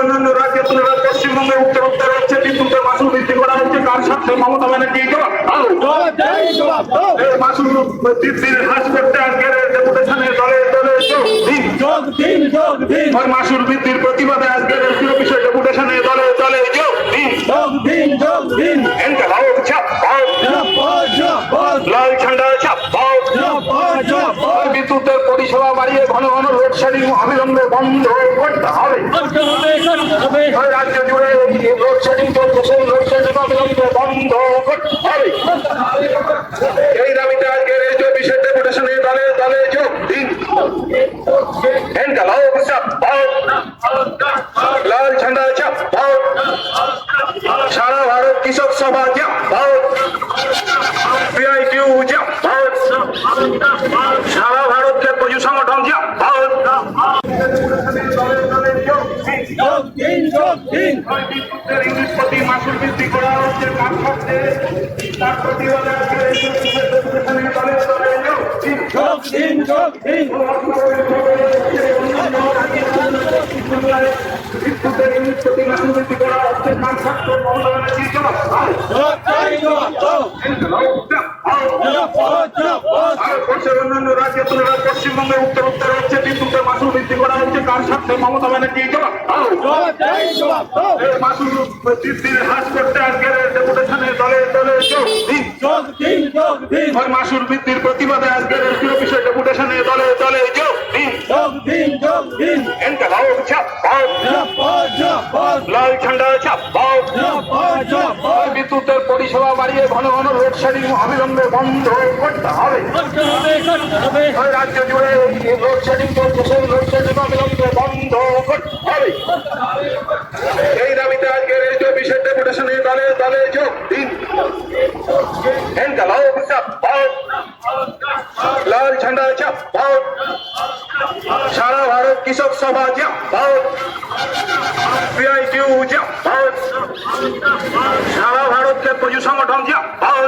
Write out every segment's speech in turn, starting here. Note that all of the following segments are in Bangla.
অন্যান্য রাজ্যে পুনরায় পশ্চিমবঙ্গে উত্তর উত্তর হচ্ছে বিদ্যুতের মাসুল বৃদ্ধি করা হচ্ছে কার স্বার্থে মমতা ব্যানার্জি মাসুল বৃদ্ধির হ্রাস করতে আজকের ডেপুটেশনের দলে দলে বৃদ্ধির ঘন ঘন লোডশেডিং অবিলম্বে বন্ধ করতে হবে। রাজ্য জুড়ে লোডশেডিং চলছে, সেই লোডশেডিং অবিলম্বে বন্ধ করতে হবে। এই দাবিতে আজকের এই অফিসের ডেপুটেশনে দলে দলে যোগ দিন। লাও চাপ লাল ঝান্ডা চাপ সারা ভারত কৃষক সভা চাপ পাও। পিআইকিউ চাপ সারা ভারতকে বিদ্যুতের ইংলিশ প্রতি মাসুল বৃদ্ধি করা হচ্ছে কাজ করতে তার প্রতিবাদে আজকের এই ডেপুটেশনে দলে দলে যোগ দিন। বিদ্যুতের ইংলিশ প্রতি মাসুল বৃদ্ধি করা হচ্ছে কাজ করতে ভারতবর্ষের অন্যান্য রাজ্যের তুলনায় পশ্চিমবঙ্গে উত্তর উত্তর হচ্ছে বিদ্যুতের মাসুল বৃদ্ধি করা হচ্ছে কার সাথে মমতা ব্যানার্জি মাসুল বৃদ্ধির হ্রাস করতে আজকের ডেপুটেশনে দলে দলে ওই মাসুল বৃদ্ধির প্রতিবাদে আজকের এসপি অফিসে ডেপুটেশনে দলে দলে যোগ দিন এনকে লাও চাপ পাও বিদ্যুতের পরিষেবা বাড়িয়ে ঘন ঘন লোডশেডিং অবিলম্বে বন্ধ করতে হবে। রাজ্য জুড়ে লোডশেডিং চলছে সেই লোডশেডিং অবিলম্বে বন্ধ করতে হবে। এই দাবিতে আজকের এই অফিসের ডেপুটেশনে দলে দলে যোগ দিন। লাল ঝান্ডা চাপ সারা ভারত কৃষক সভা চাপ পাও। পিআইকিউ চাপ পাও। সারা ভারতকে পশু সংগঠন পাও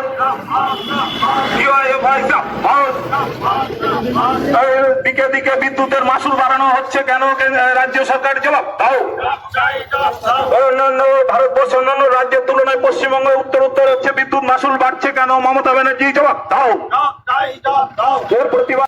এই দিকে দিকে বিদ্যুতের মাসুল বাড়ানো হচ্ছে কেন? রাজ্য সরকার জবাব অন্যান্য ভারতবর্ষের অন্যান্য রাজ্যের তুলনায় পশ্চিমবঙ্গে উত্তর উত্তর হচ্ছে বিদ্যুৎ মাসুল বাড়ছে কেন? মমতা ব্যানার্জি জবাব দাও। এর প্রতিবাদ